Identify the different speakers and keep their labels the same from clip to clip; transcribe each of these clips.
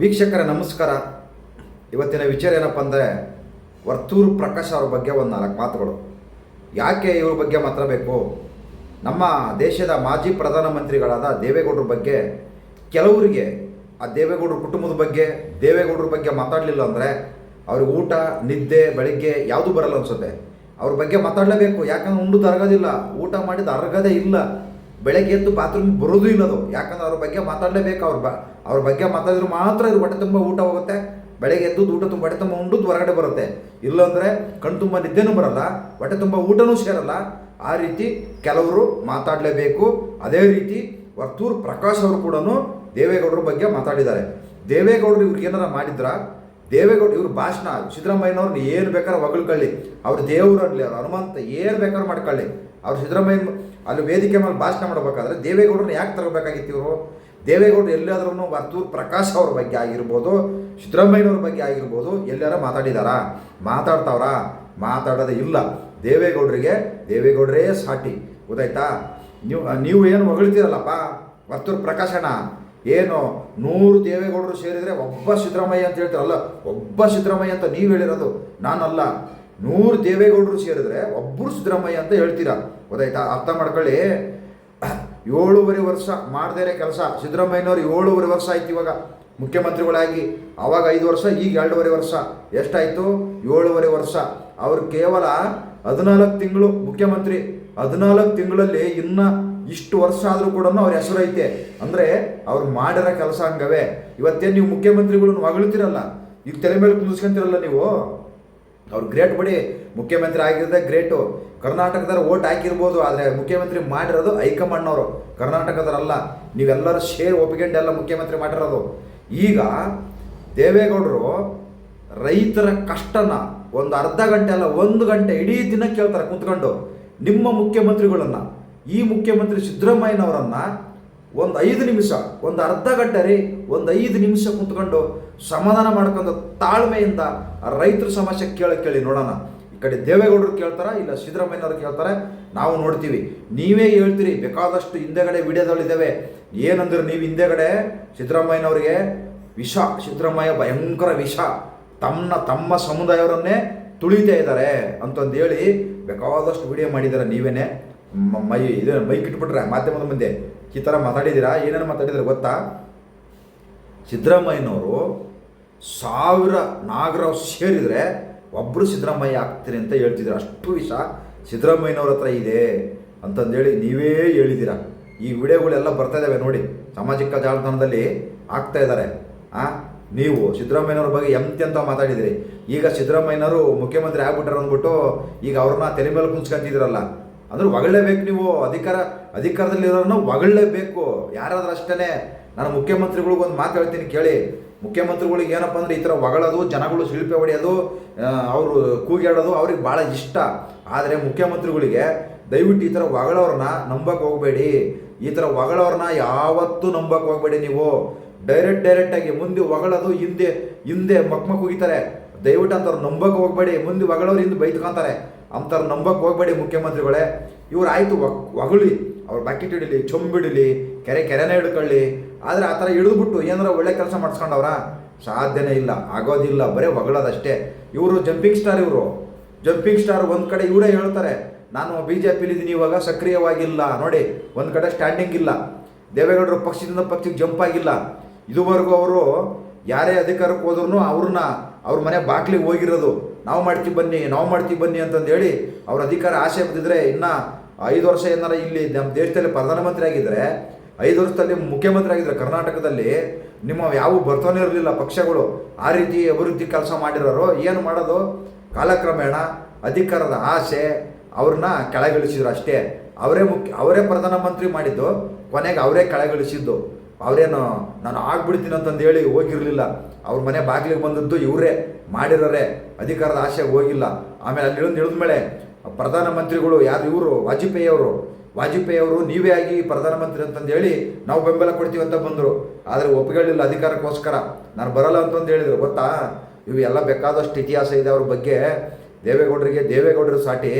Speaker 1: ವೀಕ್ಷಕರೇ ನಮಸ್ಕಾರ. ಇವತ್ತಿನ ವಿಚಾರ ಏನಪ್ಪ ಅಂದರೆ, ವರ್ತೂರು ಪ್ರಕಾಶ್ ಅವ್ರ ಬಗ್ಗೆ ಒಂದು ನಾಲ್ಕು ಮಾತುಗಳು. ಯಾಕೆ ಇವ್ರ ಬಗ್ಗೆ ಮಾತಾಡಬೇಕು ನಮ್ಮ ದೇಶದ ಮಾಜಿ ಪ್ರಧಾನಮಂತ್ರಿಗಳಾದ ದೇವೇಗೌಡರ ಬಗ್ಗೆ, ಕೆಲವರಿಗೆ ಆ ದೇವೇಗೌಡರ ಕುಟುಂಬದ ಬಗ್ಗೆ, ದೇವೇಗೌಡರ ಬಗ್ಗೆ ಮಾತಾಡಲಿಲ್ಲ ಅಂದರೆ, ಅವ್ರಿಗೆ ಊಟ, ನಿದ್ದೆ, ಬೆಳಿಗ್ಗೆ ಯಾವುದು ಬರಲ್ಲ ಅನ್ಸುತ್ತೆ. ಅವ್ರ ಬಗ್ಗೆ ಮಾತಾಡಲೇಬೇಕು. ಯಾಕಂದ್ರೆ ಉಂಡು ಅರಗೋದಿಲ್ಲ ಊಟ ಮಾಡಿದ ಅರ್ಗದೇ ಇಲ್ಲ. ಬೆಳಗ್ಗೆ ಎದ್ದು ಬಾತ್ರೂಮ್ ಬರೋದು ಇಲ್ಲದು. ಯಾಕಂದ್ರೆ ಅವ್ರ ಬಗ್ಗೆ ಮಾತಾಡಲೇಬೇಕು ಅವ್ರ ಬ, ಅವ್ರ ಬಗ್ಗೆ ಮಾತಾಡಿದ್ರೆ ಮಾತ್ರ ಇದು ಹೊಟ್ಟೆ ತುಂಬ ಊಟ ಹೋಗುತ್ತೆ. ಬೆಳಗ್ಗೆ ಎದ್ದು ಊಟ ತುಂಬ, ಹೊಟ್ಟೆ ತುಂಬ ಉಂಡು, ಹೊರಗಡೆ ಬರುತ್ತೆ. ಇಲ್ಲಾಂದರೆ ಕಣ್ ತುಂಬ ನಿದ್ದೆನೂ ಬರಲ್ಲ, ಹೊಟ್ಟೆ ತುಂಬ ಊಟನೂ ಸೇರಲ್ಲ. ಆ ರೀತಿ ಕೆಲವರು ಮಾತಾಡಲೇಬೇಕು. ಅದೇ ರೀತಿ ವರ್ತೂರ್ ಪ್ರಕಾಶ್ ಅವರು ಕೂಡ ದೇವೇಗೌಡರ ಬಗ್ಗೆ ಮಾತಾಡಿದ್ದಾರೆ. ದೇವೇಗೌಡರು ಇವ್ರಿಗೆ ಏನಾರ ಮಾಡಿದ್ರ? ದೇವೇಗೌಡ ಇವ್ರ ಭಾಷಣ, ಸಿದ್ದರಾಮಯ್ಯನವ್ರನ್ನ ಏನು ಬೇಕಾದ್ರೆ ಹೊಗಳ್ಕೊಳ್ಳಿ. ಅವ್ರ ಅನ್ನಲಿ ಅವ್ರ ಹನುಮಂತ ಏನು ಬೇಕಾದ್ರೂ ಮಾಡ್ಕೊಳ್ಳಿ. ಅವ್ರು ಸಿದ್ದರಾಮಯ್ಯನ ಅಲ್ಲಿ ವೇದಿಕೆ ಮೇಲೆ ಭಾಷಣ ಮಾಡಬೇಕಾದ್ರೆ ದೇವೇಗೌಡರನ್ನ ಯಾಕೆ ತರಬೇಕಾಗಿತ್ತು ಇವರು? ದೇವೇಗೌಡರು ಎಲ್ಲಾದ್ರೂ ವರ್ತೂರ್ ಪ್ರಕಾಶ್ ಅವ್ರ ಬಗ್ಗೆ ಆಗಿರ್ಬೋದು, ಸಿದ್ದರಾಮಯ್ಯನವ್ರ ಬಗ್ಗೆ ಆಗಿರ್ಬೋದು ಎಲ್ಲಾರ ಮಾತಾಡಿದಾರಾ? ಮಾತಾಡ್ತಾವ್ರ? ಮಾತಾಡೋದೇ ಇಲ್ಲ. ದೇವೇಗೌಡರಿಗೆ, ದೇವೇಗೌಡರೇ ಸಾಟಿ. ಗೊತ್ತಾಯ್ತಾ? ನೀವು ನೀವು ಏನು ಹೊಗಳ್ತೀರಲ್ಲಪ್ಪ? ಮತ್ತೂರು ಪ್ರಕಾಶನ. ಏನು ನೂರು ದೇವೇಗೌಡರು ಸೇರಿದರೆ ಒಬ್ಬ ಸಿದ್ದರಾಮಯ್ಯ ಅಂತ ಹೇಳ್ತಾರಲ್ಲ ಒಬ್ಬ ಸಿದ್ದರಾಮಯ್ಯ ಅಂತ ನೀವು ಹೇಳಿರೋದು, ನಾನಲ್ಲ. ನೂರು ದೇವೇಗೌಡರು ಸೇರಿದರೆ ಒಬ್ಬರು ಸಿದ್ದರಾಮಯ್ಯ ಅಂತ ಹೇಳ್ತೀರಾ? ಗೊತ್ತಾಯ್ತಾ? ಅರ್ಥ ಮಾಡ್ಕೊಳ್ಳಿ. ಏಳೂವರೆ ವರ್ಷ ಮಾಡದೇ ಕೆಲಸ. ಸಿದ್ದರಾಮಯ್ಯನವ್ರು ಏಳೂವರೆ ವರ್ಷ ಆಯ್ತು ಇವಾಗ. ಮುಖ್ಯಮಂತ್ರಿಗಳಾಗಿ. ಆವಾಗ ಐದು ವರ್ಷ, ಈಗ ಎರಡೂವರೆ ವರ್ಷ. ಎಷ್ಟಾಯಿತು? ಏಳೂವರೆ ವರ್ಷ. ಅವ್ರು ಕೇವಲ ಹದಿನಾಲ್ಕು ತಿಂಗಳು ಮುಖ್ಯಮಂತ್ರಿ. ಹದಿನಾಲ್ಕು ತಿಂಗಳಲ್ಲಿ ಇನ್ನ ಇಷ್ಟು ವರ್ಷ ಆದರೂ ಕೂಡ ಅವ್ರ ಹೆಸರು ಐತೆ. ಅಂದರೆ ಅವ್ರು ಮಾಡಿರೋ ಕೆಲಸ ಹಂಗವೇ. ಇವತ್ತೇನು ನೀವು ಮುಖ್ಯಮಂತ್ರಿಗಳನ್ನು ಹೊಗಳ್ತಿರಲ್ಲ? ಈಗ ತಲೆ ಮೇಲೆ ಕುಂದಿಸ್ಕೊಂತಿರಲ್ಲ ನೀವು? ಅವ್ರು ಗ್ರೇಟ್ ಬಿಡಿ. ಮುಖ್ಯಮಂತ್ರಿ ಆಗಿರೋದೇ ಗ್ರೇಟು. ಕರ್ನಾಟಕದವ್ರು ಓಟ್ ಹಾಕಿರ್ಬೋದು, ಆದರೆ ಮುಖ್ಯಮಂತ್ರಿ ಮಾಡಿರೋದು ಹೈಕಮಾಂಡ್ನವರು. ಕರ್ನಾಟಕದವರಲ್ಲ. ನೀವೆಲ್ಲರೂ ಶೇರ್ ಒಪ್ಪಿಕೊಂಡು ಎಲ್ಲ ಮುಖ್ಯಮಂತ್ರಿ ಮಾಡಿರೋದು. ಈಗ ದೇವೇಗೌಡರು ರೈತರ ಕಷ್ಟನ ಒಂದು ಅರ್ಧ ಗಂಟೆ ಅಲ್ಲ, ಒಂದು ಗಂಟೆ ಇಡೀ ದಿನ ಕೇಳ್ತಾರೆ ಕುತ್ಕೊಂಡು. ನಿಮ್ಮ ಮುಖ್ಯಮಂತ್ರಿಗಳನ್ನು. ಈ ಮುಖ್ಯಮಂತ್ರಿ ಸಿದ್ದರಾಮಯ್ಯನವರನ್ನು ಒಂದು ಐದು ನಿಮಿಷ, ಒಂದು ಅರ್ಧ ಗಂಟೆ ರೀ, ಒಂದು ಐದು ನಿಮಿಷ ಕುಂತ್ಕೊಂಡು ಸಮಾಧಾನ ಮಾಡ್ಕೊಂಡು ತಾಳ್ಮೆಯಿಂದ ರೈತರ ಸಮಸ್ಯೆ ಕೇಳಿ ಕೇಳಿ ನೋಡೋಣ. ಈ ಕಡೆ ದೇವೇಗೌಡರು ಕೇಳ್ತಾರೆ, ಇಲ್ಲ ಸಿದ್ದರಾಮಯ್ಯನವರು ಕೇಳ್ತಾರೆ. ನಾವು ನೋಡ್ತೀವಿ. ನೀವೇ ಹೇಳ್ತೀರಿ, ಬೇಕಾದಷ್ಟು ಹಿಂದೆಗಡೆ ವಿಡಿಯೋದಲ್ಲಿದ್ದಾವೆ ಏನಂದ್ರೆ ನೀವು ಹಿಂದೆಗಡೆ? ಸಿದ್ದರಾಮಯ್ಯನವ್ರಿಗೆ ವಿಷ, ಸಿದ್ದರಾಮಯ್ಯ ಭಯಂಕರ ವಿಷ. ತಮ್ಮ ತಮ್ಮ ಸಮುದಾಯವರನ್ನೇ ತುಳಿತಾ ಇದ್ದಾರೆ ಅಂತಂದು ಹೇಳಿ ಬೇಕಾದಷ್ಟು ವಿಡಿಯೋ ಮಾಡಿದ್ದಾರೆ ನೀವೇನೆ. ಮ- ಇದು ಮೈಕ್ ಇಟ್ಬಿಟ್ರೆ ಮಾಧ್ಯಮದ ಮುಂದೆ ಈ ಥರ ಮಾತಾಡಿದ್ದೀರಾ? ಏನೇನು ಮಾತಾಡಿದ್ರೆ ಗೊತ್ತಾ? ಸಿದ್ದರಾಮಯ್ಯನವರು ಸಾವಿರ ನಾಗರಾವ್ ಸೇರಿದರೆ ಒಬ್ಬರು ಸಿದ್ದರಾಮಯ್ಯ ಆಗ್ತೀರಿ ಅಂತ ಹೇಳ್ತಿದ್ರು. ಅಷ್ಟು ವಿಷ ಸಿದ್ದರಾಮಯ್ಯನವ್ರ ಹತ್ರ ಇದೆ ಅಂತಂದೇಳಿ ನೀವೇ ಹೇಳಿದ್ದೀರಾ? ಈ ವಿಡಿಯೋಗಳೆಲ್ಲ ಬರ್ತಾ ಇದ್ದಾವೆ ನೋಡಿ. ಸಾಮಾಜಿಕ ಜಾಲತಾಣದಲ್ಲಿ ಆಗ್ತಾ ಇದ್ದಾರೆ ಆ, ನೀವು ಸಿದ್ದರಾಮಯ್ಯನವ್ರ ಬಗ್ಗೆ ಎಂತೆಂತ ಮಾತಾಡಿದಿರಿ ಈಗ ಸಿದ್ದರಾಮಯ್ಯನವರು ಮುಖ್ಯಮಂತ್ರಿ ಆಗ್ಬಿಟ್ಟಾರ ಅಂದ್ಬಿಟ್ಟು ಈಗ ಅವ್ರನ್ನ ತಲೆ ಮೇಲೆ ಕುಂಚ್ಕೊಂತಿದ್ದೀರಲ್ಲ ಅಂದ್ರೆ ಹೊಗಳಲೇಬೇಕು ನೀವು ಅಧಿಕಾರ ಅಧಿಕಾರದಲ್ಲಿರೋರನ್ನ ಒಗಳ್ಲೇಬೇಕು ಯಾರಾದ್ರೂ ಅಷ್ಟೇ ನಾನು ಮುಖ್ಯಮಂತ್ರಿಗಳಿಗೆ ಒಂದು ಮಾತು ಹೇಳ್ತೀನಿ ಕೇಳಿ. ಮುಖ್ಯಮಂತ್ರಿಗಳಿಗೆ ಏನಪ್ಪ ಅಂದ್ರೆ ಈ ಥರ ಹೊಗಳೋದು ಜನಗಳು ಶಿಲ್ಪೆ ಹೊಡೆಯೋದು ಅವರು ಕೂಗಾಡೋದು ಅವ್ರಿಗೆ ಭಾಳ ಇಷ್ಟ. ಆದರೆ ಮುಖ್ಯಮಂತ್ರಿಗಳಿಗೆ ದಯವಿಟ್ಟು ಈ ಥರ ಒಗಳವ್ರನ್ನ ನಂಬಕ್ಕೆ ಹೋಗಬೇಡಿ. ಈ ಥರ ಹೊಗಳವ್ರನ್ನ ಯಾವತ್ತೂ ನಂಬಕ್ಕೆ ಹೋಗಬೇಡಿ ನೀವು. ಡೈರೆಕ್ಟ್ ಡೈರೆಕ್ಟಾಗಿ ಮುಂದೆ ಹೊಗಳೋದು ಹಿಂದೆ ಹಿಂದೆ ಮಕ್ಮಕ್ ಹೋಗಿತಾರೆ ದಯವಿಟ್ಟು ಅಂತವ್ರು ನಂಬಕ್ಕೆ ಹೋಗಬೇಡಿ. ಮುಂದೆ ಹೊಗಳವ್ರು ಹಿಂದೆ ಬೈತ್ಕೊಂತಾರೆ. ಅಂಥವ್ರು ನಂಬಕ್ಕೆ ಹೋಗಬೇಡಿ ಮುಖ್ಯಮಂತ್ರಿಗಳೇ. ಇವ್ರು ಆಯಿತು ಹೊಗಳಿ ಅವ್ರು ಬಕೆಟ್ ಹಿಡಿಲಿ ಚೊಂಬಿಡಲಿ ಕೆರೆ, ಕೆರೆನೇ ಹಿಡ್ಕೊಳ್ಳಿ. ಆದರೆ ಆ ಥರ ಇಳಿದ್ಬಿಟ್ಟು ಏನಾರ ಒಳ್ಳೆ ಕೆಲಸ ಮಾಡಿಸ್ಕೊಂಡವ್ರ? ಸಾಧ್ಯನೇ ಇಲ್ಲ, ಆಗೋದಿಲ್ಲ, ಬರೀ ಹೊಗಳೋದಷ್ಟೇ ಇವರು ಜಂಪಿಂಗ್ ಸ್ಟಾರ್ ಇವರು. ಜಂಪಿಂಗ್ ಸ್ಟಾರ್ ಒಂದು ಕಡೆ ಇವರೇ ಹೇಳ್ತಾರೆ, ನಾನು ಬಿ ಜೆ ಪಿಲಿದ್ದೀನಿ, ಇವಾಗ ಸಕ್ರಿಯವಾಗಿಲ್ಲ. ನೋಡಿ, ಒಂದು ಕಡೆ ಸ್ಟ್ಯಾಂಡಿಂಗ್ ಇಲ್ಲ. ದೇವೇಗೌಡರು ಪಕ್ಷದಿಂದ ಪಕ್ಷಕ್ಕೆ ಜಂಪ್ ಆಗಿಲ್ಲ. ಇದುವರೆಗೂ ಅವರು ಯಾರೇ ಅಧಿಕಾರಕ್ಕೆ ಹೋದ್ರೂ ಅವ್ರನ್ನ ಅವ್ರ ಮನೆ ಬಾಗ್ಲಿಗೆ ಹೋಗಿರೋದು. ನಾವು ಮಾಡ್ತೀವಿ ಬನ್ನಿ, ನಾವು ಮಾಡ್ತೀವಿ ಬನ್ನಿ ಅಂತಂದು ಹೇಳಿ ಅವ್ರ ಅಧಿಕಾರ ಆಸೆ ಬಂದಿದ್ರೆ ಇನ್ನು ಐದು ವರ್ಷ ಏನಾರ ಇಲ್ಲಿ ನಮ್ಮ ದೇಶದಲ್ಲಿ ಪ್ರಧಾನಮಂತ್ರಿ ಆಗಿದ್ದರೆ ಐದು ವರ್ಷದಲ್ಲಿ ಮುಖ್ಯಮಂತ್ರಿ ಆಗಿದ್ರೆ ಕರ್ನಾಟಕದಲ್ಲಿ ನಿಮ್ಮ ಯಾವ ಬರ್ತಾನೆ ಇರಲಿಲ್ಲ ಪಕ್ಷಗಳು. ಆ ರೀತಿ ಅಭಿವೃದ್ಧಿ ಕೆಲಸ ಮಾಡಿರೋರು ಏನು ಮಾಡೋದು? ಕಾಲಕ್ರಮೇಣ ಅಧಿಕಾರದ ಆಸೆ ಅವ್ರನ್ನ ಕೆಳಗಿಳಿಸಿದ್ರು ಅಷ್ಟೇ. ಅವರೇ ಮುಖ್ಯ, ಅವರೇ ಪ್ರಧಾನಮಂತ್ರಿ ಮಾಡಿದ್ದು, ಕೊನೆಗೆ ಅವರೇ ಕೆಳಗಿಳಿಸಿದ್ದು. ಅವರೇನು, ನಾನು ಆಗ್ಬಿಡ್ತೀನಿ ಅಂತಂದು ಹೇಳಿ ಹೋಗಿರಲಿಲ್ಲ. ಅವ್ರ ಮನೆ ಬಾಗಿಲಿಗೆ ಬಂದದ್ದು ಇವರೇ, ಮಾಡಿರೋರೆ, ಅಧಿಕಾರದ ಆಸೆ ಹೋಗಿಲ್ಲ. ಆಮೇಲೆ ಅಲ್ಲಿ ಇಳಿದು ಮೇಲೆ ಪ್ರಧಾನಮಂತ್ರಿಗಳು ಯಾರು ಇವರು? ವಾಜಪೇಯಿ ಅವರು. ವಾಜಪೇಯಿ ಅವರು ನೀವೇ ಆಗಿ ಪ್ರಧಾನಮಂತ್ರಿ ಅಂತಂದು ಹೇಳಿ ನಾವು ಬೆಂಬಲ ಕೊಡ್ತೀವಿ ಅಂತ ಬಂದರು. ಆದರೆ ಒಪ್ಪಿಗಳಿಲ್ಲ ಅಧಿಕಾರಕ್ಕೋಸ್ಕರ. ನಾನು ಬರಲ್ಲ ಅಂತಂದು ಹೇಳಿದರು. ಗೊತ್ತಾ? ಇವು ಎಲ್ಲ ಬೇಕಾದಷ್ಟು ಇತಿಹಾಸ ಇದೆ ಅವ್ರ ಬಗ್ಗೆ. ದೇವೇಗೌಡರಿಗೆ ದೇವೇಗೌಡರು ಸಾಟಿ.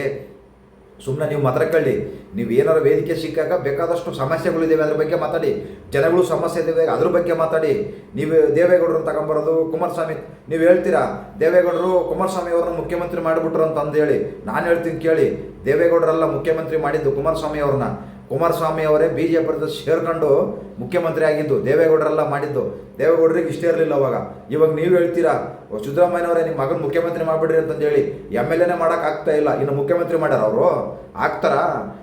Speaker 1: ಸುಮ್ಮನೆ ನೀವು ಮಾತಾಡ್ಕೊಳ್ಳಿ ನೀವು ಏನಾರು ವೇದಿಕೆ ಸಿಕ್ಕಾಗ ಬೇಕಾದಷ್ಟು ಸಮಸ್ಯೆಗಳಿದ್ದಾವೆ ಅದ್ರ ಬಗ್ಗೆ ಮಾತಾಡಿ. ಜನಗಳು ಸಮಸ್ಯೆ ಇದ್ದಾವೆ ಅದ್ರ ಬಗ್ಗೆ ಮಾತಾಡಿ. ನೀವು ದೇವೇಗೌಡರನ್ನ ತಗೊಂಬರೋದು ಕುಮಾರಸ್ವಾಮಿ. ನೀವು ಹೇಳ್ತೀರಾ, ದೇವೇಗೌಡರು ಕುಮಾರಸ್ವಾಮಿ ಅವ್ರನ್ನ ಮುಖ್ಯಮಂತ್ರಿ ಮಾಡಿಬಿಟ್ರು ಅಂತ ಅಂದು ಹೇಳಿ. ನಾನು ಹೇಳ್ತೀನಿ ಕೇಳಿ. ದೇವೇಗೌಡರೆಲ್ಲ ಮುಖ್ಯಮಂತ್ರಿ ಮಾಡಿದ್ದು ಕುಮಾರಸ್ವಾಮಿ ಅವ್ರನ್ನ. ಕುಮಾರಸ್ವಾಮಿ ಅವರೇ ಬಿ ಜೆ ಪಿ ಸೇರ್ಕೊಂಡು ಮುಖ್ಯಮಂತ್ರಿ ಆಗಿದ್ದು, ದೇವೇಗೌಡರೆಲ್ಲ ಮಾಡಿದ್ದು. ದೇವೇಗೌಡರಿಗೆ ಇಷ್ಟ ಇರಲಿಲ್ಲ ಅವಾಗ. ಇವಾಗ ನೀವು ಹೇಳ್ತೀರಾ? ಸಿದ್ದರಾಮಯ್ಯವರೇ ನಿಮ್ಮ ಮಗನ ಮುಖ್ಯಮಂತ್ರಿ ಮಾಡಿಬಿಡ್ರಿ ಅಂತಂದು ಹೇಳಿ ಎಂ ಎಲ್ ಎನೇ ಮಾಡೋಕೆ ಆಗ್ತಾ ಇಲ್ಲ. ಇನ್ನು ಮುಖ್ಯಮಂತ್ರಿ ಮಾಡ್ಯಾರ ಅವರು? ಆಗ್ತಾರಾ?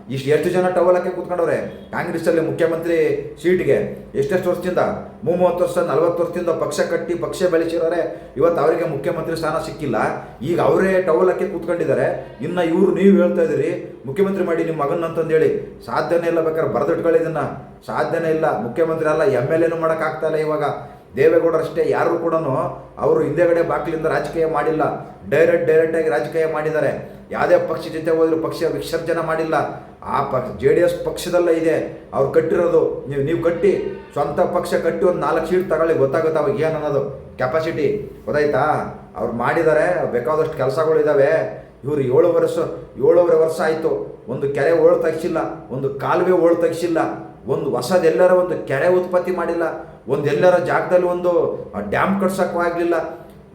Speaker 1: ಇಷ್ಟು ಎಷ್ಟು ಜನ ಟವಲಕ್ಕೆ ಕೂತ್ಕೊಂಡವ್ರೆ? ಕಾಂಗ್ರೆಸ್ಸಲ್ಲಿ ಮುಖ್ಯಮಂತ್ರಿ ಸೀಟ್ಗೆ. ಎಷ್ಟೆಷ್ಟು ವರ್ಷದಿಂದ, ಮೂವತ್ತು ವರ್ಷ, ನಲವತ್ತು ವರ್ಷದಿಂದ ಪಕ್ಷ ಕಟ್ಟಿ ಪಕ್ಷ ಬೆಳೆಸಿರೋರೆ, ಇವತ್ತು ಅವರಿಗೆ ಮುಖ್ಯಮಂತ್ರಿ ಸ್ಥಾನ ಸಿಕ್ಕಿಲ್ಲ. ಈಗ ಅವರೇ ಟವಲಕ್ಕೆ ಕೂತ್ಕೊಂಡಿದ್ದಾರೆ. ಇನ್ನು ಇವರು ನೀವು ಹೇಳ್ತಾ ಇದ್ದೀರಿ, ಮುಖ್ಯಮಂತ್ರಿ ಮಾಡಿ ನಿಮ್ಮ ಮಗನ ಅಂತಂದೇಳಿ ಸಾಧ್ಯನೇ ಇಲ್ಲ ಬೇಕಾದ್ರೆ ಬರೆದಿಟ್ಕೊಳ್ಳಿ ಇದನ್ನು. ಸಾಧ್ಯನೇ ಇಲ್ಲ, ಮುಖ್ಯಮಂತ್ರಿ ಅಲ್ಲ ಎಂ ಎಲ್ ಎನೂ ಮಾಡೋಕ್ಕಾಗ್ತಾ ಇಲ್ಲ ಇವಾಗ. ದೇವೇಗೌಡರಷ್ಟೇ ಯಾರು ಕೂಡ ಅವರು ಹಿಂದೆಗಡೆ ಬಾಗಿಲಿಂದ ರಾಜಕೀಯ ಮಾಡಿಲ್ಲ. ಡೈರೆಕ್ಟ್ ಡೈರೆಕ್ಟಾಗಿ ರಾಜಕೀಯ ಮಾಡಿದ್ದಾರೆ. ಯಾವುದೇ ಪಕ್ಷ ಜೊತೆ ಹೋದರೂ ಪಕ್ಷ ವಿಸರ್ಜನೆ ಮಾಡಿಲ್ಲ. ಆ ಪಕ್ಷ, ಜೆ ಡಿ ಎಸ್ ಪಕ್ಷದಲ್ಲೇ ಇದೆ. ಅವ್ರು ಕಟ್ಟಿರೋದು. ನೀವು ನೀವು ಕಟ್ಟಿ, ಸ್ವಂತ ಪಕ್ಷ ಕಟ್ಟಿ ಒಂದು ನಾಲ್ಕು ಸೀಟ್ ತಗೊಳ್ಳಿ. ಗೊತ್ತಾಗುತ್ತೆ ಅವಾಗ ಏನು ಅನ್ನೋದು? ಕೆಪಾಸಿಟಿ ಗೊತ್ತಾಯ್ತಾ? ಅವ್ರು ಮಾಡಿದ್ದಾರೆ ಬೇಕಾದಷ್ಟು ಕೆಲಸಗಳಿದ್ದಾವೆ ಇವರು ಏಳು ವರ್ಷ, ಏಳುವರೆ ವರ್ಷ ಆಯಿತು. ಒಂದು ಕೆರೆ ಓಳು ತೆಗಿಸಿಲ್ಲ. ಒಂದು ಕಾಲುವೆ ಓಳು ತೆಗಿಸಿಲ್ಲ. ಒಂದು ಹೊಸದೆಲ್ಲರ ಒಂದು ಕೆರೆ ಉತ್ಪತ್ತಿ ಮಾಡಿಲ್ಲ. ಒಂದು ಎಲ್ಲರ ಜಾಗದಲ್ಲಿ ಒಂದು ಡ್ಯಾಮ್ ಕಟ್ಸೋಕ್ಕೂ ಆಗಲಿಲ್ಲ.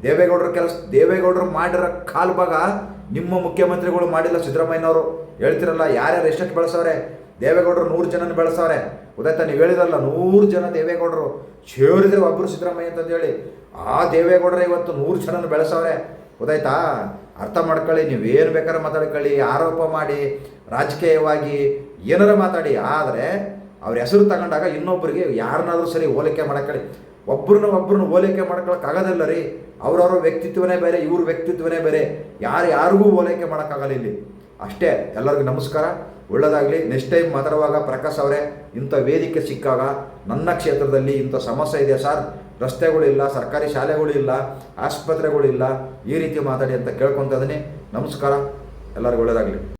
Speaker 1: ದೇವೇಗೌಡರ ಕೆಲಸ, ದೇವೇಗೌಡರು ಮಾಡಿರೋ ಕಾಲು ಭಾಗ ನಿಮ್ಮ ಮುಖ್ಯಮಂತ್ರಿಗಳು ಮಾಡಿಲ್ಲ ಸಿದ್ದರಾಮಯ್ಯನವರು. ಹೇಳ್ತಿರಲ್ಲ, ಯಾರ್ಯಾರು ಎಷ್ಟೆಷ್ಟು ಬೆಳೆಸವ್ರೆ? ದೇವೇಗೌಡರು ನೂರು ಜನನ ಬೆಳೆಸವ್ರೆ. ಉದಯ್ತ ನೀವು ಹೇಳಿದ್ರಲ್ಲ, ನೂರು ಜನ ದೇವೇಗೌಡರು. ಸೇರಿದ್ರೆ ಒಬ್ಬರು ಸಿದ್ದರಾಮಯ್ಯ ಅಂತಂದೇಳಿ ಆ ದೇವೇಗೌಡರ ಇವತ್ತು ನೂರು ಜನನ ಬೆಳೆಸವ್ರೆ. ಗೊತ್ತಾಯ್ತಾ ಅರ್ಥ ಮಾಡ್ಕೊಳ್ಳಿ, ನೀವೇನು ಬೇಕಾದ್ರೆ ಮಾತಾಡ್ಕೊಳ್ಳಿ, ಆರೋಪ ಮಾಡಿ, ರಾಜಕೀಯವಾಗಿ ಏನಾರ ಮಾತಾಡಿ. ಆದರೆ, ಅವ್ರ ಹೆಸರು ತಗೊಂಡಾಗ ಇನ್ನೊಬ್ಬರಿಗೆ ಯಾರನ್ನಾದ್ರೂ ಸರಿ ಹೋಲಿಕೆ ಮಾಡಕ್ಕಳಿ ಒಬ್ರನ್ನ ಒಬ್ಬರನ್ನ ಹೋಲಿಕೆ ಆಗೋದಿಲ್ಲ ರೀ. ಅವ್ರವ್ರ ವ್ಯಕ್ತಿತ್ವನೇ ಬೇರೆ, ಇವ್ರ ವ್ಯಕ್ತಿತ್ವನೇ ಬೇರೆ. ಯಾರು ಯಾರಿಗೂ ಹೋಲಿಕೆ ಮಾಡೋಕ್ಕಾಗಲ್ಲ ಇಲ್ಲಿ. ಅಷ್ಟೇ, ಎಲ್ಲರಿಗೂ ನಮಸ್ಕಾರ. ಒಳ್ಳೆಯದಾಗಲಿ ನೆಕ್ಸ್ಟ್ ಟೈಮ್ ಮಾತಾಡುವಾಗ ಪ್ರಕಾಶ್ ಅವರೇ, ಇಂಥ ವೇದಿಕೆ ಸಿಕ್ಕಾಗ ನನ್ನ ಕ್ಷೇತ್ರದಲ್ಲಿ ಇಂಥ ಸಮಸ್ಯೆ ಇದೆ ಸರ್. ರಸ್ತೆಗಳಿಲ್ಲ ಸರ್ಕಾರಿ ಶಾಲೆಗಳಿಲ್ಲ ಆಸ್ಪತ್ರೆಗಳಿಲ್ಲ ಈ ರೀತಿ ಮಾತಾಡಿ ಅಂತ ಕೇಳ್ಕೊತಾ ಇದ್ದೀನಿ. ನಮಸ್ಕಾರ. ಎಲ್ಲರಿಗೂ ಒಳ್ಳೆಯದಾಗಲಿ